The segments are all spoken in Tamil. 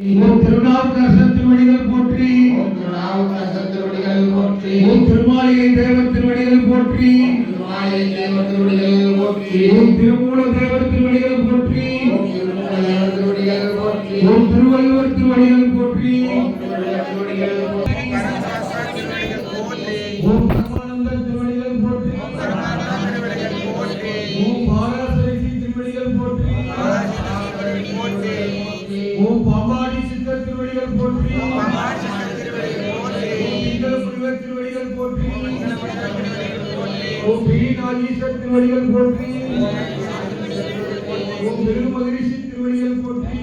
ஓம் திருநாவுக்கரசர் திருவடிகள் போற்றி ஓம் திருநாவுக்கரசர் திருவடிகள் போற்றி திருமாளிகை தேவர் திருவடிகள் போற்றி திருமாலை தேவர் திருவடிகள் போற்றி திருமூல தேவர் திருவடிகள் போற்றி திருவடிகள் போற்றி ஓம் திருவள்ளுவர் திருவடிகள் போற்றி ஓம் திருவள்ளுவர் திருவடிகள் போற்றி ஓம் பரமானந்த திருவடிகள் போற்றி. ஓம் பாராசரிசி திருவடிகள் போற்றி. ஓம் பாம்பாடி திருவடிகள் போற்றி. ஓம் திங்கள திருவடிகள் போற்றி.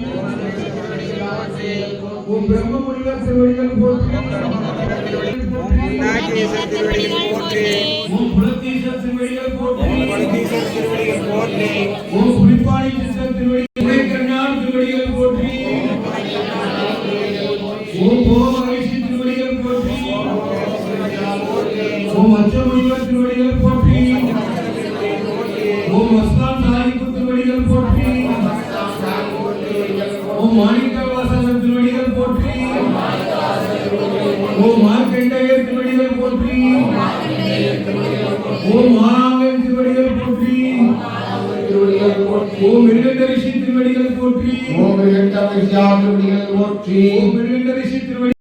ஓம் பிரம்ம முருகர் திருவடிகள் போற்றி. ஓம் புலத்தீஸ்வர் திருவடிகள் போற்றி. ஓம் புலிப்பாணி சித்தர் திருவடி ஓ மார்க்கண்டேயர் திருவடிகள் போற்றி. ஓ மா போற்றி ஓம் மிருகண்டரிஷி திருவடிகள் போற்றி. ஓம் வெங்கடேஷ் திருவடிகள் போற்றி. ஓம் மிருகண்டரிஷி திருவடி